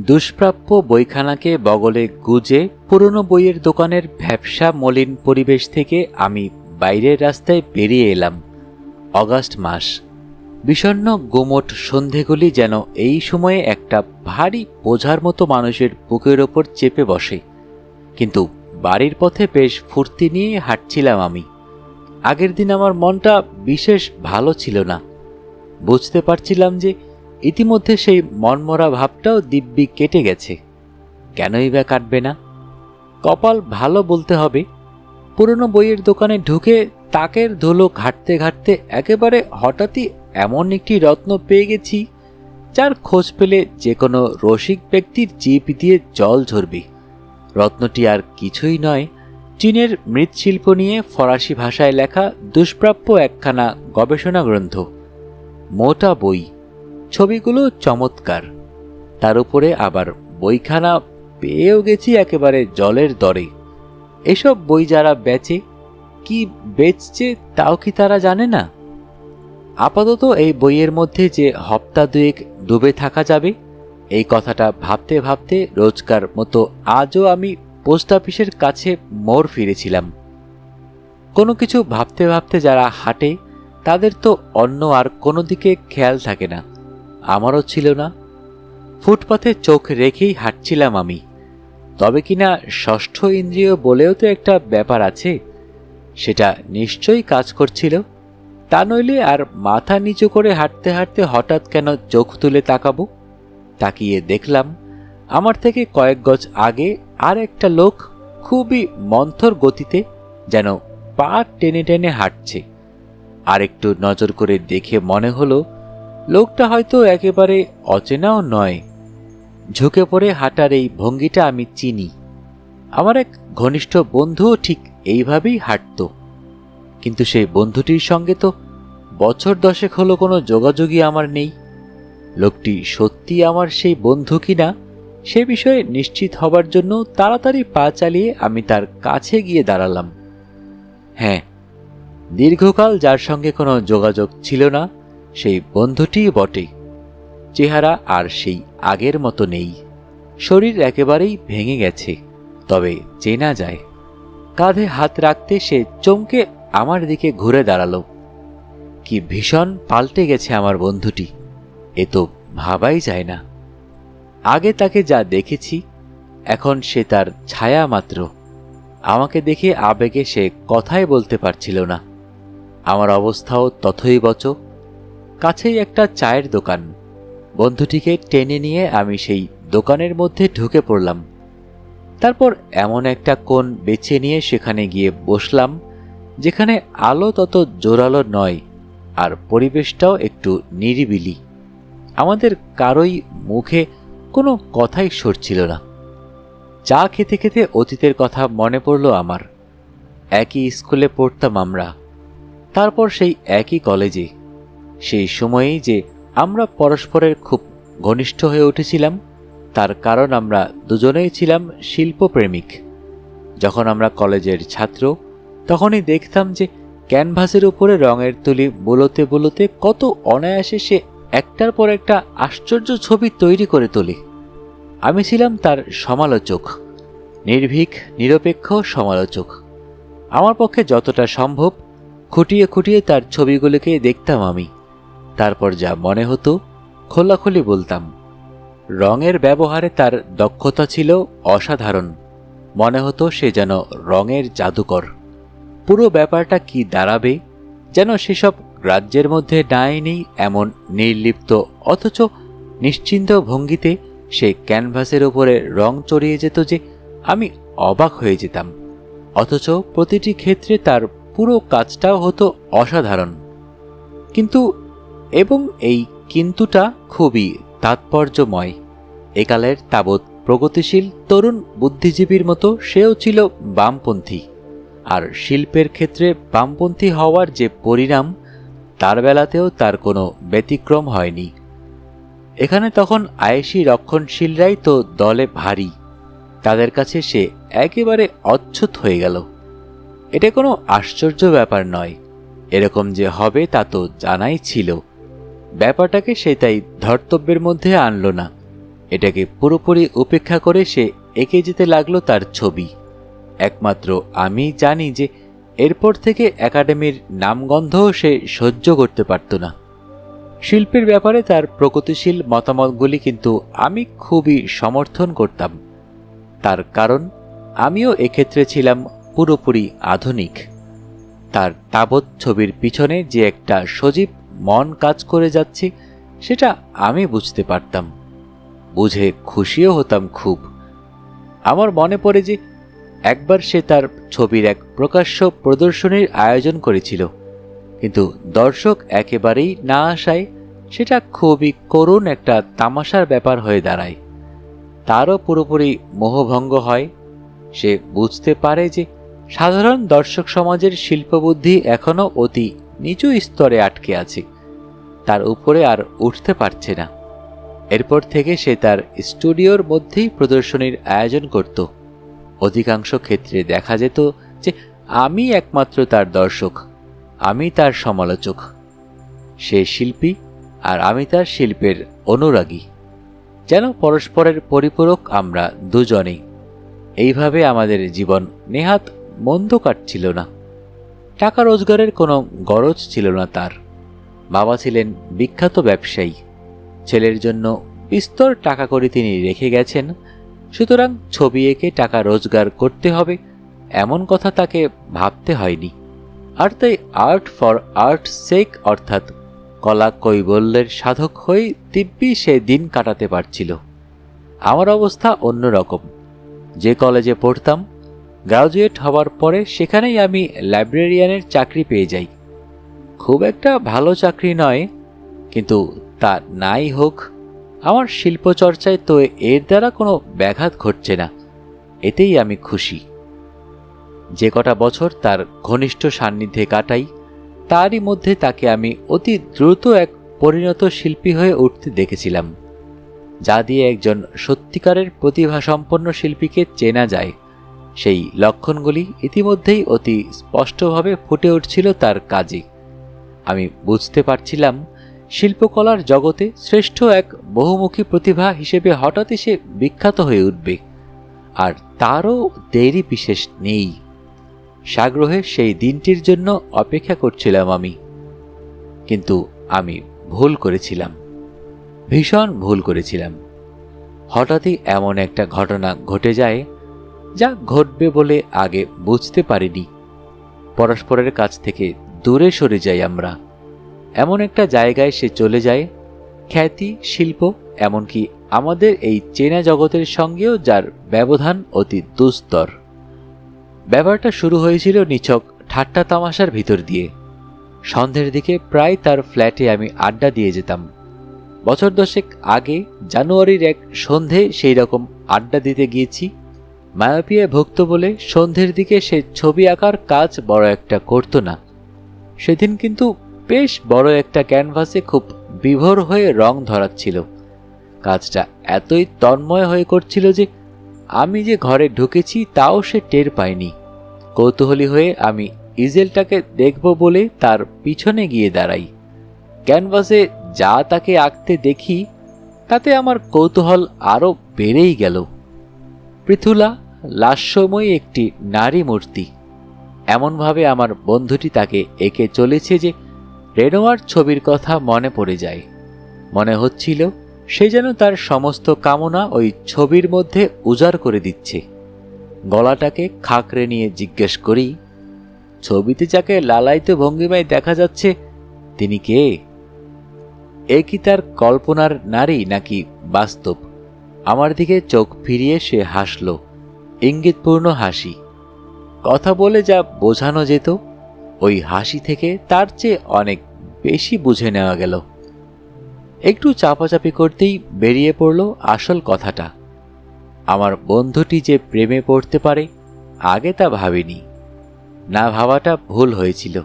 দুষ্প্রাপ্য বইখানাকে বগলে গুজে পুরনো বইয়ের দোকানের ভ্যাবসা মলিন পরিবেশ থেকে আমি বাইরের রাস্তায় বেরিয়ে এলাম। অগাস্ট মাস। বিষণ্ন গুমট সন্ধেগুলি যেন এই সময়ে একটা ভারী বোঝার মতো মানুষের বুকের ওপর চেপে বসে। কিন্তু বাড়ির পথে বেশ ফুর্তি নিয়ে হাঁটছিলাম আমি। আগের দিন আমার মনটা বিশেষ ভালো ছিল না। বুঝতে পারছিলাম যে ইতিমধ্যে সেই মনমরা ভাবটাও দিব্যি কেটে গেছে। কেনই বা কাটবে না? কপাল ভালো বলতে হবে। পুরনো বইয়ের দোকানে ঢুকে তাকের ধুলো ঘাটতে ঘাটতে একেবারে হঠাৎই এমন একটি রত্ন পেয়ে গেছি, যার খোঁজ পেলে যে কোনো রসিক ব্যক্তির জিপ দিয়ে জল ঝরবে। রত্নটি আর কিছুই নয়, চীনের মৃৎশিল্প নিয়ে ফরাসি ভাষায় লেখা দুষ্প্রাপ্য একখানা গবেষণা গ্রন্থ। মোটা বই। ছবিগুলো চমৎকার। তার উপরে আবার বইখানা পেয়েও গেছি একেবারে জলের দরে। এসব বই যারা বেচে, কি বেচছে তাও কি তারা জানে না? আপাতত এই বইয়ের মধ্যে যে হপ্তা দুয়েক ডুবে থাকা যাবে, এই কথাটা ভাবতে ভাবতে রোজকার মতো আজও আমি পোস্ট অফিসের কাছে মোড় ফিরেছিলাম। কোনো কিছু ভাবতে ভাবতে যারা হাঁটে, তাদের তো অন্য আর কোনো দিকে খেয়াল থাকে না। আমারও ছিল না। ফুটপাথে চোখ রেখেই হাঁটছিলাম আমি। তবে কিনা ষষ্ঠ ইন্দ্রিয় বলেও তো একটা ব্যাপার আছে, সেটা নিশ্চয়ই কাজ করছিল। তা নইলে আর মাথা নিচু করে হাঁটতে হাঁটতে হঠাৎ কেন চোখ তুলে তাকাবো? তাকিয়ে দেখলাম, আমার থেকে কয়েক গজ আগে আর একটা লোক খুবই মন্থর গতিতে যেন পা টেনে টেনে হাঁটছে। আর একটু নজর করে দেখে মনে হলো লোকটা হয়তো একেবারে অচেনাও নয়। ঝুঁকে পড়ে হাঁটার এই ভঙ্গিটা আমি চিনি। আমার এক ঘনিষ্ঠ বন্ধুও ঠিক এইভাবেই হাঁটত। কিন্তু সেই বন্ধুটির সঙ্গে তো বছর দশেক হলো কোনো যোগাযোগই আমার নেই। লোকটি সত্যি আমার সেই বন্ধু কিনা সে বিষয়ে নিশ্চিত হবার জন্য তাড়াতাড়ি পা চালিয়ে আমি তার কাছে গিয়ে দাঁড়ালাম। হ্যাঁ দীর্ঘকাল যার সঙ্গে কোনো যোগাযোগ ছিল না সেই বন্ধুটিই বটে। চেহারা আর সেই আগের মতো নেই। শরীর একেবারেই ভেঙে গেছে, তবে চেনা যায়। কাঁধে হাত রাখতে সে চমকে আমার দিকে ঘুরে দাঁড়াল। কি ভীষণ পাল্টে গেছে আমার বন্ধুটি, এ তো ভাবাই যায় না। আগে তাকে যা দেখেছি, এখন সে তার ছায়া মাত্র। আমাকে দেখে আবেগে সে কথাই বলতে পারছিল না। আমার অবস্থাও তথই বচ কাছেই একটা চায়ের দোকান। বন্ধুটিকে টেনে নিয়ে আমি সেই দোকানের মধ্যে ঢুকে পড়লাম। তারপর এমন একটা কোণ বেছে নিয়ে সেখানে গিয়ে বসলাম, যেখানে আলো তত জোরালো নয় আর পরিবেশটাও একটু নিরিবিলি। আমাদের কারোই মুখে কোনো কথাই সরছিল না। চা খেতে খেতে অতীতের কথা মনে পড়ল আমার। একই স্কুলে পড়তাম আমরা। তারপর সেই একই কলেজে সেই সময়েই যে আমরা পরস্পরের খুব ঘনিষ্ঠ হয়ে উঠেছিলাম, তার কারণ আমরা দুজনেই ছিলাম শিল্পপ্রেমিক। যখন আমরা কলেজের ছাত্র, তখনই দেখতাম যে ক্যানভাসের উপরে রঙের তুলি বুলোতে বুলোতে কত অনায়াসে সে একটার পর একটা আশ্চর্য ছবি তৈরি করে তোলে। আমি ছিলাম তার সমালোচক, নির্ভীক, নিরপেক্ষ সমালোচক। আমার পক্ষে যতটা সম্ভব, খুঁটিয়ে খুঁটিয়ে তার ছবিগুলোকে দেখতাম আমি। তারপর যা মনে হতো, খোলাখুলি বলতাম, রঙের ব্যবহারে তার দক্ষতা ছিল অসাধারণ। মনে হতো সে যেন রঙের জাদুকর। পুরো ব্যাপারটা কি দাঁড়াবে, যেন সেসব রাজ্যের মধ্যে নাই এমন নির্লিপ্ত, অথচ নিশ্চিন্ত ভঙ্গিতে সে ক্যানভাসের উপরে রং চড়িয়ে যেত যে আমি অবাক হয়ে যেতাম। অথচ প্রতিটি ক্ষেত্রে তার পুরো কাজটাও হতো অসাধারণ। কিন্তু এবং এই কিন্তুটা খুবই তাৎপর্যময়। একালের তাবৎ প্রগতিশীল তরুণ বুদ্ধিজীবীর মতো সেও ছিল বামপন্থী। আর শিল্পের ক্ষেত্রে বামপন্থী হওয়ার যে পরিণাম, তার বেলাতেও তার কোনো ব্যতিক্রম হয়নি। এখানে তখন আয়েসি রক্ষণশীলরাই তো দলে ভারী। তাদের কাছে সে একেবারে অচ্ছুত হয়ে গেল। এটা কোনো আশ্চর্য ব্যাপার নয়। এরকম যে হবে তা তো জানাই ছিল। ব্যাপারটাকে সে তাই ধর্তব্যের মধ্যে আনলো না। এটাকে পুরোপুরি উপেক্ষা করে সে এঁকে যেতে লাগল তার ছবি। একমাত্র আমি জানি যে এরপর থেকে একাডেমির নামগন্ধও সে সহ্য করতে পারত না। শিল্পের ব্যাপারে তার প্রগতিশীল মতামতগুলি কিন্তু আমি খুবই সমর্থন করতাম। তার কারণ, আমিও এক্ষেত্রে ছিলাম পুরোপুরি আধুনিক। তার তাবৎ ছবির পিছনে যে একটা সজীব মন কাজ করে যাচ্ছে, সেটা আমি বুঝতে পারতাম। বুঝে খুশিও হতাম খুব। আমার মনে পড়ে যে একবার সে তার ছবির এক প্রকাশ্য প্রদর্শনীর আয়োজন করেছিল, কিন্তু দর্শক একেবারেই না আসায় সেটা খুবই করুণ একটা তামাশার ব্যাপার হয়ে দাঁড়ায়। তারও পুরোপুরি মোহভঙ্গ হয়। সে বুঝতে পারে যে সাধারণ দর্শক সমাজের শিল্পবুদ্ধি এখনও অতি নিচু স্তরে আটকে আছে। তার উপরে আর উঠতে পারছে না। এরপর থেকে সে তার স্টুডিওর মধ্যেই প্রদর্শনীর আয়োজন করত। অধিকাংশ ক্ষেত্রে দেখা যেত যে, আমি একমাত্র তার দর্শক, আমি তার সমালোচক। সে শিল্পী আর আমি তার শিল্পের অনুরাগী। যেন পরস্পরের পরিপূরক আমরা দুজনেই। এইভাবে আমাদের জীবন নেহাত মন্দ কাটছিল না। টাকা রোজগারের কোনো গরজ ছিল না তার। বাবা ছিলেন বিখ্যাত ব্যবসায়ী। ছেলের জন্য বিস্তর টাকা করে তিনি রেখে গেছেন। সুতরাং ছবি এঁকে টাকা রোজগার করতে হবে, এমন কথা তাকে ভাবতে হয়নি। আর তাই আর্ট ফর আর্ট সেক অর্থাৎ কলা কৈবল্যের সাধক হয়ে দিব্যি সে দিন কাটাতে পারছিল। আমার অবস্থা অন্যরকম। যে কলেজে পড়তাম গ্রাজুয়েট হওয়ার পরে সেখানেই আমি লাইব্রেরিয়ানের চাকরি পেয়ে যাই। খুব একটা ভালো চাকরি নয়, কিন্তু তা নাই হোক, আমার শিল্পচর্চায় তো এর দ্বারা কোনো ব্যাঘাত ঘটছে না, এতেই আমি খুশি। যে কটা বছর তার ঘনিষ্ঠ সান্নিধ্যে কাটাই, তারই মধ্যে তাকে আমি অতি দ্রুত এক পরিণত শিল্পী হয়ে উঠতে দেখেছিলাম, যা দিয়ে একজন সত্যিকারের প্রতিভাসম্পন্ন শিল্পীকে চেনা যায়। সেই লক্ষণগুলি ইতিমধ্যেই অতি স্পষ্টভাবে ফুটে উঠছিল তার কাজে। আমি বুঝতে পারছিলাম, শিল্পকলার জগতে শ্রেষ্ঠ এক বহুমুখী প্রতিভা হিসেবে হঠাৎই সে বিখ্যাত হয়ে উঠবে, আর তারও দেরি বিশেষ নেই। সাগ্রহে সেই দিনটির জন্য অপেক্ষা করছিলাম আমি, কিন্তু আমি ভুল করেছিলাম, ভীষণ ভুল করেছিলাম। হঠাৎই এমন একটা ঘটনা ঘটে যায় যা ঘটবে বলে আগে বুঝতে পারিনি। পরস্পরের কাছ থেকে দূরে সরে যাই আমরা। এমন একটা জায়গায় সে চলে যায়। খ্যাতি, শিল্প, এমনকি আমাদের এই চেনা জগতের সঙ্গেও যার ব্যবধান অতি দুস্তর। ব্যাপারটা শুরু হয়েছিল নিছক ঠাট্টা তামাশার ভিতর দিয়ে। সন্ধ্যের দিকে প্রায় তার ফ্ল্যাটে আমি আড্ডা দিয়ে যেতাম। বছর দশেক আগে জানুয়ারির এক সন্ধে সেই রকম আড্ডা দিতে গিয়েছি। মায়াপিয়া ভুক্ত বলে সন্ধ্যের দিকে সে ছবি আঁকার কাজ বড় একটা করতো না। সেদিন কিন্তু বেশ বড় একটা ক্যানভাসে খুব বিভোর হয়ে রং ধরাচ্ছিল। কাজটা এতই তন্ময় হয়ে করছিল যে আমি যে ঘরে ঢুকেছি তাও সে টের পায়নি। কৌতূহলী হয়ে আমি ইজেলটাকে দেখব বলে তার পিছনে গিয়ে দাঁড়াই। ক্যানভাসে যা তাকে আঁকতে দেখি, তাতে আমার কৌতূহল আরও বেড়েই গেল। পৃথুলা লাস্যময়ী একটি নারী মূর্তি। এমনভাবে আমার বন্ধুটি তাকে এঁকে চলেছে যে রেনোয়ার ছবির কথা মনে পড়ে যায়। মনে হচ্ছিল সে যেন তার সমস্ত কামনা ওই ছবির মধ্যে উজাড় করে দিচ্ছে। গলাটাকে খাকরে নিয়ে জিজ্ঞেস করি, ছবিতে যাকে লালায়িত ভঙ্গিমায় দেখা যাচ্ছে, তিনি কে? এ কি তার কল্পনার নারী নাকি বাস্তব? আমার দিকে চোখ ফিরিয়ে সে হাসল। ইঙ্গিতপূর্ণ হাসি। কথা বলে যা বোঝানো যেত, ওই হাসি থেকে তার চেয়ে অনেক বেশি বুঝে নেওয়া গেল। একটু চাপাচাপি করতেই বেরিয়ে পড়ল আসল কথাটা। আমার বন্ধুটি যে প্রেমে পড়তে পারে, আগে তা ভাবিনি। না ভাবাটা ভুল হয়েছিল।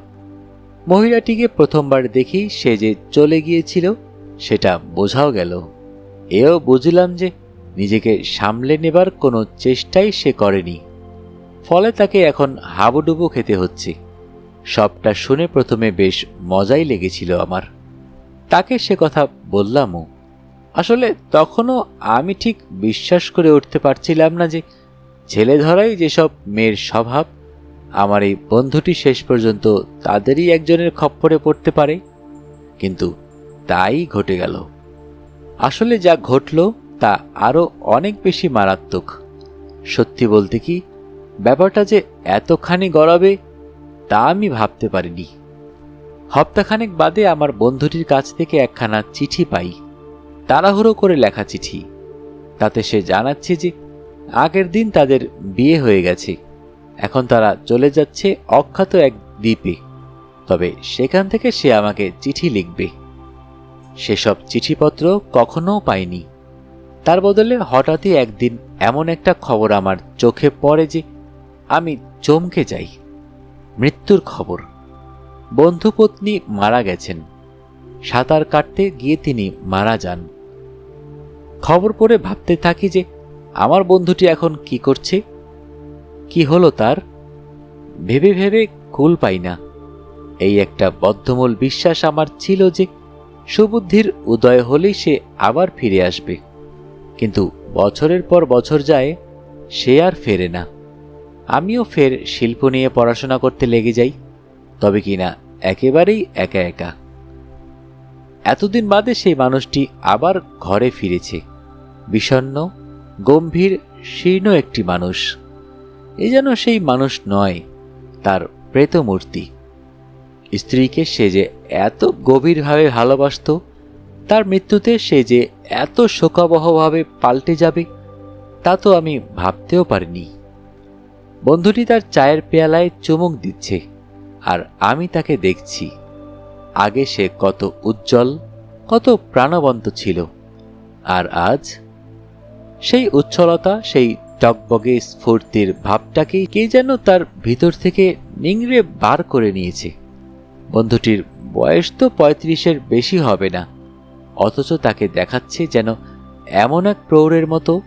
মহিলাটিকে প্রথমবার দেখি সে যে চলে গিয়েছিল, সেটা বোঝাও গেল। এও বুঝলাম যে নিজেকে সামলে নেবার কোনো চেষ্টাই সে করেনি। ফলে তাকে এখন হাবুডুবু খেতে হচ্ছে। সবটা শুনে প্রথমে বেশ মজাই লেগেছিল আমার। তাকে সে কথা বললামও। আসলে তখনও আমি ঠিক বিশ্বাস করে উঠতে পারছিলাম না যে ছেলে ধরাই যেসব মেয়ের স্বভাব, আমার এই বন্ধুটি শেষ পর্যন্ত তাদেরই একজনের খপ্পরে পড়তে পারে। কিন্তু তাই ঘটে গেল। আসলে যা ঘটল তা আরও অনেক বেশি মারাত্মক। সত্যি বলতে কি, ব্যাপারটা যে এতখানি গড়াবে তা আমি ভাবতে পারিনি। হপ্তাখানেক বাদে আমার বন্ধুটির কাছ থেকে একখানা চিঠি পাই। তাড়াহুড়ো করে লেখা চিঠি। তাতে সে জানাচ্ছে যে, আগের দিন তাদের বিয়ে হয়ে গেছে। এখন তারা চলে যাচ্ছে অখ্যাত এক দ্বীপে। তবে সেখান থেকে সে আমাকে চিঠি লিখবে। সেসব চিঠিপত্র কখনো পাইনি। তার বদলে হঠাৎই একদিন এমন একটা খবর আমার চোখে পড়ে যে আমি চমকে যাই। মৃত্যুর খবর। বন্ধুপত্নী মারা গেছেন। সাঁতার কাটতে গিয়ে তিনি মারা যান। খবর পড়ে ভাবতে থাকি যে আমার বন্ধুটি এখন কি করছে? কি হলো তার? ভেবে ভেবে কুল পাই না। এই একটা বদ্ধমূল বিশ্বাস আমার ছিল যে সুবুদ্ধির উদয় হলেই সে আবার ফিরে আসবে। কিন্তু বছরের পর বছর যায়, সে আর ফেরে না। আমিও ফের শিল্প নিয়ে পড়াশোনা করতে লেগে যাই, তবে কিনা একেবারেই একা একা। এতদিন বাদে সেই মানুষটি আবার ঘরে ফিরেছে। বিষণ্ন গম্ভীর, শীর্ণ একটি মানুষ। এ যেন সেই মানুষ নয়, তার প্রেতমূর্তি। স্ত্রীকে সে যে এত গভীরভাবে ভালোবাসত তার মৃত্যুতে সে যে এত শোকাবহভাবে পাল্টে যাবে, তা তো আমি ভাবতেও পারিনি। বন্ধুটি তার চায়ের পেয়ালায় চুমুক দিচ্ছে, আর আমি তাকে দেখছি। আগে সে কত উজ্জ্বল, কত প্রাণবন্ত ছিল, আর আজ সেই উচ্ছলতা, সেই টকবগে স্ফূর্তির ভাবটাকেই কে যেন তার ভিতর থেকে নিংড়ে বার করে নিয়েছে। বন্ধুটির বয়স তো পঁয়ত্রিশের বেশি হবে না। অথচ তাকে দেখাচ্ছে যেন এমন এক প্রৌঢ়ের মতো,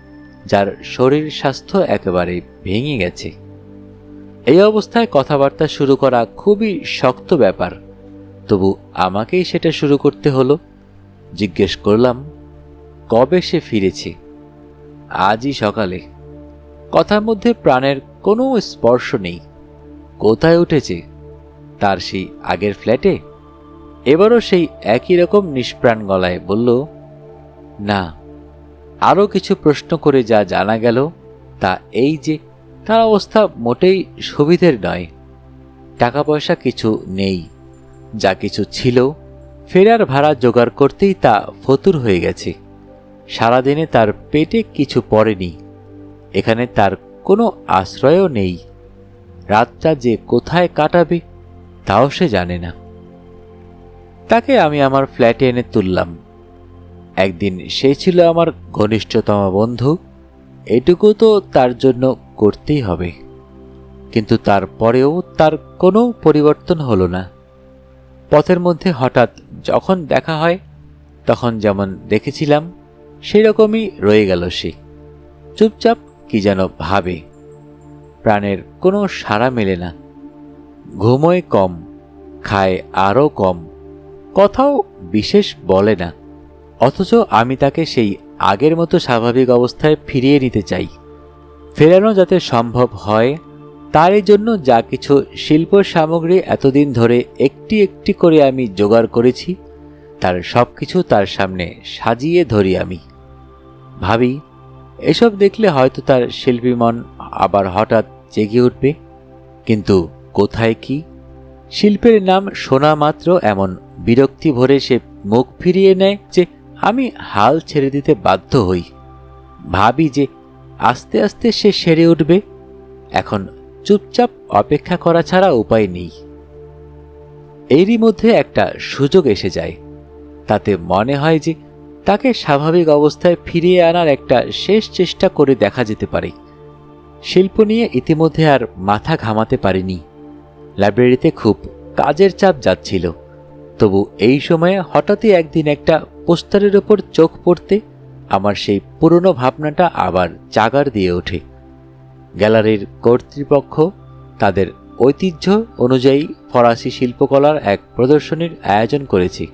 যার শরীর স্বাস্থ্য একেবারে ভেঙে গেছে। এই অবস্থায় কথাবার্তা শুরু করা খুবই শক্ত ব্যাপার। তবু আমাকেই সেটা শুরু করতে হলো। জিজ্ঞেস করলাম, কবে সে ফিরেছে? আজই সকালে। কথার মধ্যে প্রাণের কোনো স্পর্শ নেই। কোথায় উঠেছে? তার সেই আগের ফ্ল্যাটে? এবারও সেই একই রকম নিষ্প্রাণ গলায় বলল, না, আরও কিছু প্রশ্ন করে যা জানা গেল তা এই যে, তার অবস্থা মোটেই সুবিধের নয়। টাকা পয়সা কিছু নেই, যা কিছু ছিল, ফেরার ভাড়া জোগাড় করতেই তা ফতুর হয়ে গেছে। সারাদিনে তার পেটে কিছু পড়েনি, এখানে তার কোনো আশ্রয়ও নেই। রাতটা যে কোথায় কাটাবে, তাও সে জানে না। তাকে আমি আমার ফ্ল্যাটে এনে তুললাম। একদিন সে ছিল আমার ঘনিষ্ঠতম বন্ধু, এটুকু তো তার জন্য করতেই হবে। কিন্তু তারপরেও তার কোনো পরিবর্তন হলো না। পথের মধ্যে হঠাৎ যখন দেখা হয়, তখন যেমন দেখেছিলাম সেই রকমই রয়ে গেল সে। চুপচাপ কি যেন ভাবে। প্রাণের কোনো সাড়া মেলে না। ঘুমোয় কম, খায় আরও কম। কথাও বিশেষ বলে না। অথচ আমি তাকে সেই আগের মতো স্বাভাবিক অবস্থায় ফিরিয়ে নিতে চাই। ফেরানো যাতে সম্ভব হয়, তারই জন্য যা কিছু শিল্প সামগ্রী এতদিন ধরে একটি একটি করে আমি জোগাড় করেছি, তার সব কিছু তার সামনে সাজিয়ে ধরি আমি। ভাবি, এসব দেখলে হয়তো তার শিল্পী মন আবার হঠাৎ জেগে উঠবে, কিন্তু কোথায় কি? শিল্পের নাম শোনা মাত্র এমন বিরক্তি ভরে সে মুখ ফিরিয়ে নেয় যে আমি হাল ছেড়ে দিতে বাধ্য হই। ভাবি যে আস্তে আস্তে সে সেরে উঠবে। এখন চুপচাপ অপেক্ষা করা ছাড়া উপায় নেই। এরই মধ্যে একটা সুযোগ এসে যায়। তাতে মনে হয় যে তাকে স্বাভাবিক অবস্থায় ফিরিয়ে আনার একটা শেষ চেষ্টা করে দেখা যেতে পারে। শিল্প নিয়ে ইতিমধ্যে আর মাথা ঘামাতে পারিনি। লাইব্রেরিতে খুব কাজের চাপ যাচ্ছিল। তবু এই সময়ে হঠাৎই একদিন একটা পোস্টারের ওপর চোখ পড়তে আমার সেই পুরনো ভাবনাটা আবার জাগার দিয়ে ওঠে। গ্যালারির কর্তৃপক্ষ তাদের ঐতিহ্য অনুযায়ী ফরাসি শিল্পকলার এক প্রদর্শনীর আয়োজন করেছে।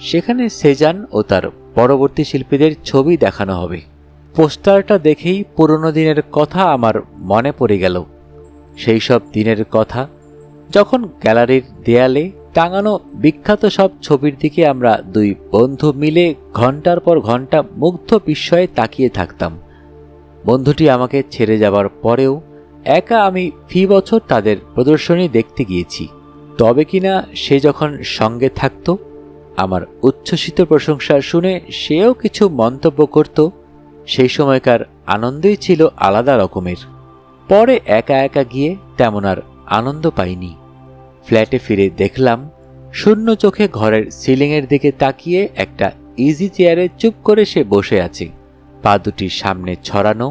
সেখানে সেজান ও তার পরবর্তী শিল্পীদের ছবি দেখানো হবে। পোস্টারটা দেখেই পুরনো দিনের কথা আমার মনে পড়ে গেল। সেই সব দিনের কথা যখন গ্যালারির দেয়ালে টাঙানো বিখ্যাত সব ছবির দিকে আমরা দুই বন্ধু মিলে ঘণ্টার পর ঘণ্টা মুগ্ধ বিস্ময়ে তাকিয়ে থাকতাম। বন্ধুটি আমাকে ছেড়ে যাবার পরেও একা আমি ফি বছর তাদের প্রদর্শনী দেখতে গিয়েছি। তবে কিনা সে যখন সঙ্গে থাকত, আমার উচ্ছ্বসিত প্রশংসা শুনে সেও কিছু মন্তব্য করত, সেই সময়কার আনন্দই ছিল আলাদা রকমের। পরে একা একা গিয়ে তেমন আর আনন্দ পাইনি। ফ্ল্যাটে ফিরে দেখলাম শূন্য চোখে ঘরের সিলিংয়ের দিকে তাকিয়ে একটা ইজি চেয়ারে চুপ করে সে বসে আছে। পা দুটি সামনে ছড়ানো,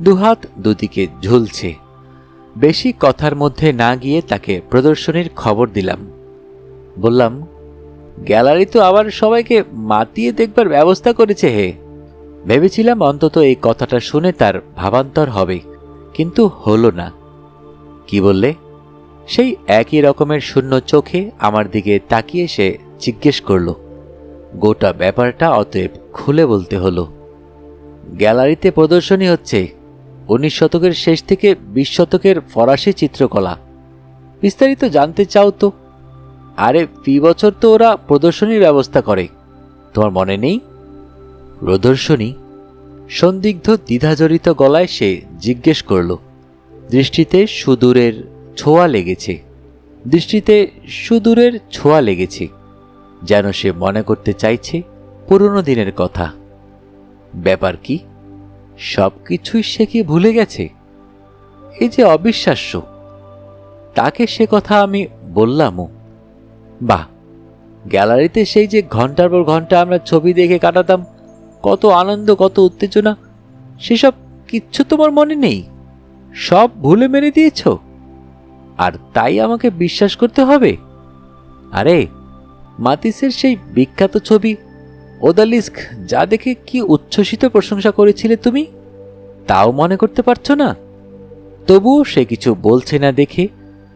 দুহাত দুদিকে ঝুলছে। বেশি কথার মধ্যে না গিয়ে তাকে প্রদর্শনীর খবর দিলাম। বললাম, গ্যালারি তো আবার সবাইকে মাতিয়ে দেখবার ব্যবস্থা করেছে হে। ভেবেছিলাম অন্তত এই কথাটা শুনে তার ভাবান্তর হবে, কিন্তু হলো না। কি বললে? সেই একই রকমের শূন্য চোখে আমার দিকে তাকিয়ে সে জিজ্ঞেস করল, গোটা ব্যাপারটা অতএব খুলে বলতে হলো। গ্যালারিতে প্রদর্শনী হচ্ছে উনিশ শতকের শেষ থেকে বিশ শতকের ফরাসি চিত্রকলা। বিস্তারিত জানতে চাও তো। আরে, ফি বছর তো ওরা প্রদর্শনীর ব্যবস্থা করে। তোমার মনে নেই? প্রদর্শনী সন্দিগ্ধ দ্বিধাজড়িত গলায় সে জিজ্ঞেস করল, দৃষ্টিতে সুদূরের ছোঁয়া লেগেছে। দৃষ্টিতে সুদূরের ছোঁয়া লেগেছে, যেন সে মনে করতে চাইছে পুরনো দিনের কথা। ব্যাপার কি? সব কিছুই সে কি ভুলে গেছে? এই যে অবিশ্বাস্য। তাকে সে কথা আমি বললামও। বাহ, গ্যালারিতে সেই যে ঘণ্টার পর ঘণ্টা আমরা ছবি দেখে কাটাতাম, কত আনন্দ, কত উত্তেজনা, সেসব কিচ্ছু তোমার মনে নেই? সব ভুলে মেরে দিয়েছ? আর তাই আমাকে বিশ্বাস করতে হবে? আরে, মাতিসের সেই বিখ্যাত ছবি, ওদালিস্ক, যা দেখে কি উচ্ছ্বসিত প্রশংসা করেছিলে তুমি? তাও মনে করতে পারছ না? তবুও সে কিছু বলছে না দেখে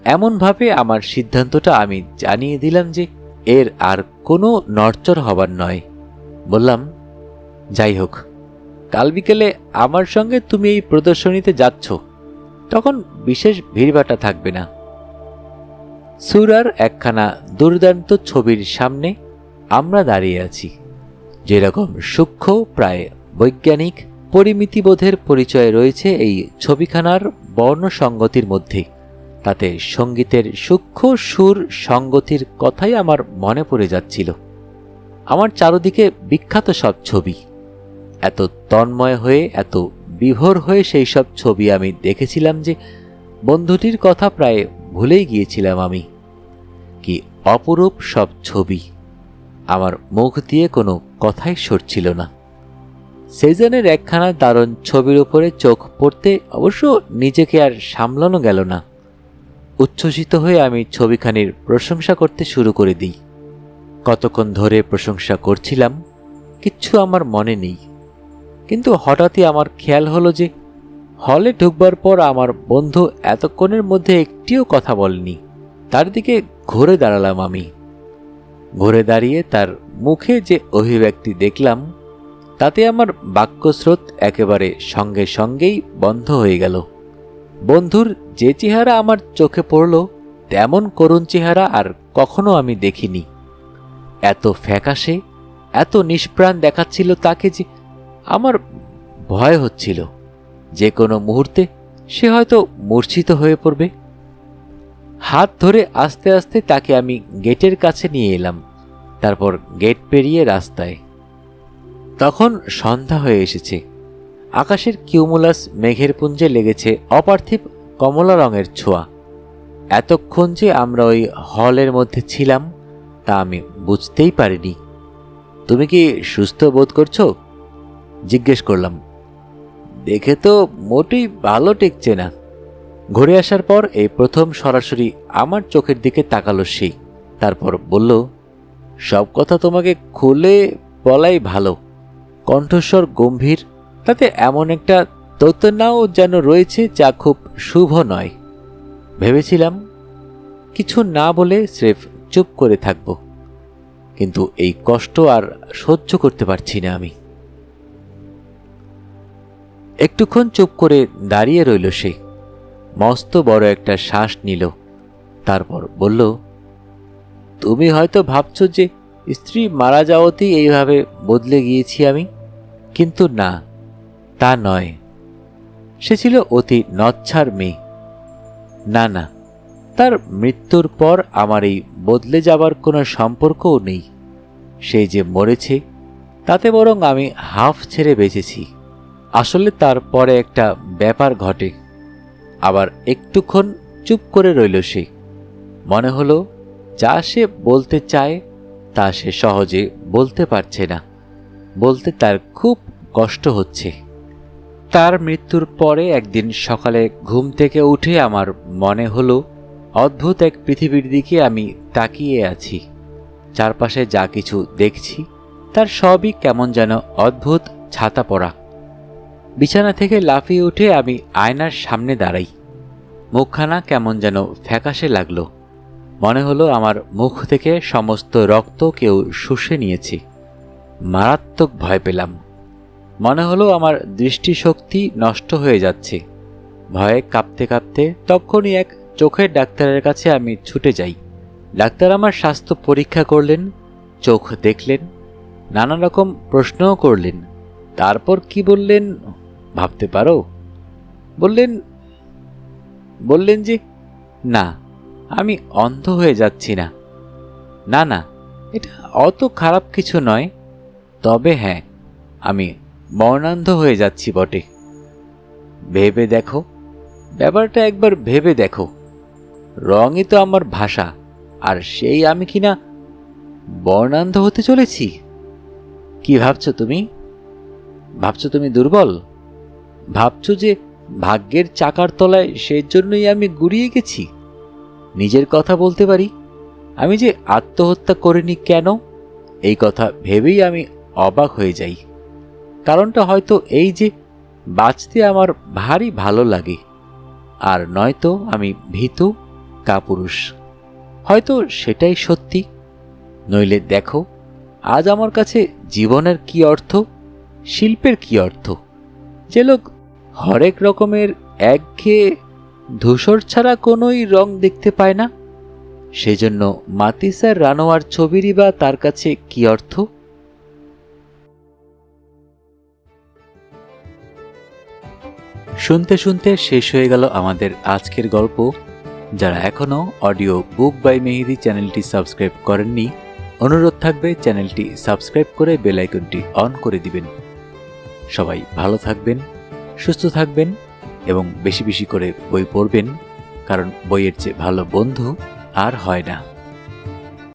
এমনভাবে আমার সিদ্ধান্তটা আমি জানিয়ে দিলাম যে এর আর কোনো নড়চড় হবার নয়। বললাম, যাই হোক, কাল বিকেলে আমার সঙ্গে তুমি এই প্রদর্শনীতে যাচ্ছ। তখন বিশেষ ভিড়ভাটা থাকবে না। সুরার একখানা দুর্দান্ত ছবির সামনে আমরা দাঁড়িয়ে আছি, যেরকম সূক্ষ্ম, প্রায় বৈজ্ঞানিক পরিমিতিবোধের পরিচয় রয়েছে এই ছবিখানার বর্ণসঙ্গতির মধ্যে। তাতে সঙ্গীতের সূক্ষ্ম সুর সঙ্গতির কথাই আমার মনে পড়ে যাচ্ছিল। আমার চারদিকে বিখ্যাত সব ছবি। এত তন্ময় হয়ে, এত বিভোর হয়ে সেই সব ছবি আমি দেখেছিলাম যে বন্ধুটির কথা প্রায় ভুলেই গিয়েছিলাম আমি। অপরূপ সব ছবি। আমার মুখ দিয়ে কোনো কথাই সরছিল না। সেজনের একখানা দারুণ ছবির উপরে চোখ পড়তে অবশ্য নিজেকে আর সামলানো গেল না। উচ্ছ্বসিত হয়ে আমি ছবিখানির প্রশংসা করতে শুরু করে দিই। কতক্ষণ ধরে প্রশংসা করছিলাম, কিচ্ছু আমার মনে নেই। কিন্তু হঠাৎই আমার খেয়াল হলো যে, হলে ঢুকবার পর আমার বন্ধু এতক্ষণের মধ্যে একটিও কথা বলেনি। তার দিকে ঘুরে দাঁড়ালাম আমি। ঘুরে দাঁড়িয়ে তার মুখে যে অভিব্যক্তি দেখলাম, তাতে আমার বাক্যস্রোত একেবারে সঙ্গে সঙ্গেই বন্ধ হয়ে গেল। বন্ধুর যে চেহারা আমার চোখে পড়ল, তেমন করুণ চেহারা আর কখনো আমি দেখিনি। এত ফ্যাকাশে, এত নিষ্প্রাণ দেখাচ্ছিল তাকে যে আমার ভয় হচ্ছিল। যে কোনো মুহূর্তে সে হয়তো মূর্ছিত হয়ে পড়বে। হাত ধরে আস্তে আস্তে তাকে আমি গেটের কাছে নিয়ে এলাম। তারপর গেট পেরিয়ে রাস্তায়। তখন সন্ধ্যা হয়ে এসেছে। আকাশের কিউমুলাস মেঘের পুঞ্জে লেগেছে অপার্থিব কমলা রঙের ছোঁয়া। এতক্ষণ যে আমরা ওই হলের মধ্যে ছিলাম, তা আমি বুঝতেই পারিনি। তুমি কি সুস্থ বোধ করছ? জিজ্ঞেস করলাম। দেখে তো মোটেই ভালো টেকছে না। ঘুরে আসার পর এই প্রথম সরাসরি আমার চোখের দিকে তাকালো সেই তারপর বলল, সব কথা তোমাকে খুলে বলাই ভালো। কণ্ঠস্বর গম্ভীর, তাতে এমন একটা দৈতনাও যেন রয়েছে যা খুব শুভ নয়। ভেবেছিলাম, কিছু না বলে স্রেফ চুপ করে থাকব। কিন্তু এই কষ্ট আর সহ্য করতে পারছি না আমি। একটুক্ষণ চুপ করে দাঁড়িয়ে রইল সে। মস্ত বড় একটা শ্বাস নিল। তারপর বলল, তুমি হয়তো ভাবছ যে স্ত্রী মারা যাওয়াতেই এইভাবে বদলে গিয়েছি আমি, কিন্তু না, তা নয়। সে ছিল অতি নচ্ছার মেয়ে। না না, তার মৃত্যুর পর আমার এই বদলে যাবার কোনো সম্পর্কও নেই। সে যে মরেছে, তাতে বরং আমি হাফ ছেড়ে বেঁচেছি। আসলে তারপরে একটা ব্যাপার ঘটে। আবার একটুক্ষণ চুপ করে রইল সে। মনে হলো, যা সে বলতে চায়, তা সে সহজে বলতে পারছে না। বলতে তার খুব কষ্ট হচ্ছে। তার মৃত্যুর পরে একদিন সকালে ঘুম থেকে উঠে আমার মনে হলো, অদ্ভুত এক পৃথিবীর দিকে আমি তাকিয়ে আছি। চারপাশে যা কিছু দেখছি, তার সবই কেমন যেন অদ্ভুত ছাতা পড়া বিছানা থেকে লাফিয়ে উঠে আমি আয়নার সামনে দাঁড়াই। মুখখানা কেমন যেন ফ্যাকাশে লাগল। মনে হলো আমার মুখ থেকে সমস্ত রক্ত কেউ শুষে নিয়েছে। মারাত্মক ভয় পেলাম। মনে হলো আমার দৃষ্টিশক্তি নষ্ট হয়ে যাচ্ছে। ভয়ে কাঁপতে কাঁপতে তখনই এক চোখের ডাক্তারের কাছে আমি ছুটে যাই। ডাক্তার আমার স্বাস্থ্য পরীক্ষা করলেন, চোখ দেখলেন নানা রকম প্রশ্নও করলেন। তারপর কি বললেন? ভাবতে পারো? বললেন বললেন যে, না, আমি অন্ধ হয়ে যাচ্ছি না। না না, এটা অত খারাপ কিছু নয়। তবে হ্যাঁ আমি বর্ণান্ধ হয়ে যাচ্ছি বটে। ভেবে দেখো, ব্যাপারটা একবার ভেবে দেখো। রঙই তো আমার ভাষা, আর সেই আমি কি না বর্ণান্ধ হতে চলেছি? কি ভাবছ তুমি? ভাবছ তুমি দুর্বল? ভাবছ যে ভাগ্যের চাকার তলায় সেই জন্যই আমি গুড়িয়ে গেছি? নিজের কথা বলতে পারি? আমি যে আত্মহত্যা করিনি কেন? এই কথা ভেবেই আমি অবাক হয়ে যাই। কারণটা হয়তো এই যে বাঁচতে আমার ভারী ভালো লাগে। আর নয়তো আমি ভীতু কাপুরুষ। হয়তো সেটাই সত্যি। নইলে দেখো, আজ আমার কাছে জীবনের কি অর্থ, শিল্পের কি অর্থ? যে লোক হরেক রকমের একঘেয়ে ধূসর ছাড়া কোনোই রং দেখতে পায় না। সেজন্য মাতিসার রানোয়ার ছবিরই বা তার কাছে কি অর্থ? শুনতে শুনতে শেষ হয়ে গেল আমাদের আজকের গল্প। যারা এখনও অডিও বুক বাই মেহেদি চ্যানেলটি সাবস্ক্রাইব করেননি, অনুরোধ থাকবে চ্যানেলটি সাবস্ক্রাইব করে বেল আইকনটি অন করে দিবেন। সবাই ভালো থাকবেন। সুস্থ থাকবেন এবং বেশি বেশি করে বই পড়বেন, কারণ বইয়ের চেয়ে ভালো বন্ধু আর হয় না।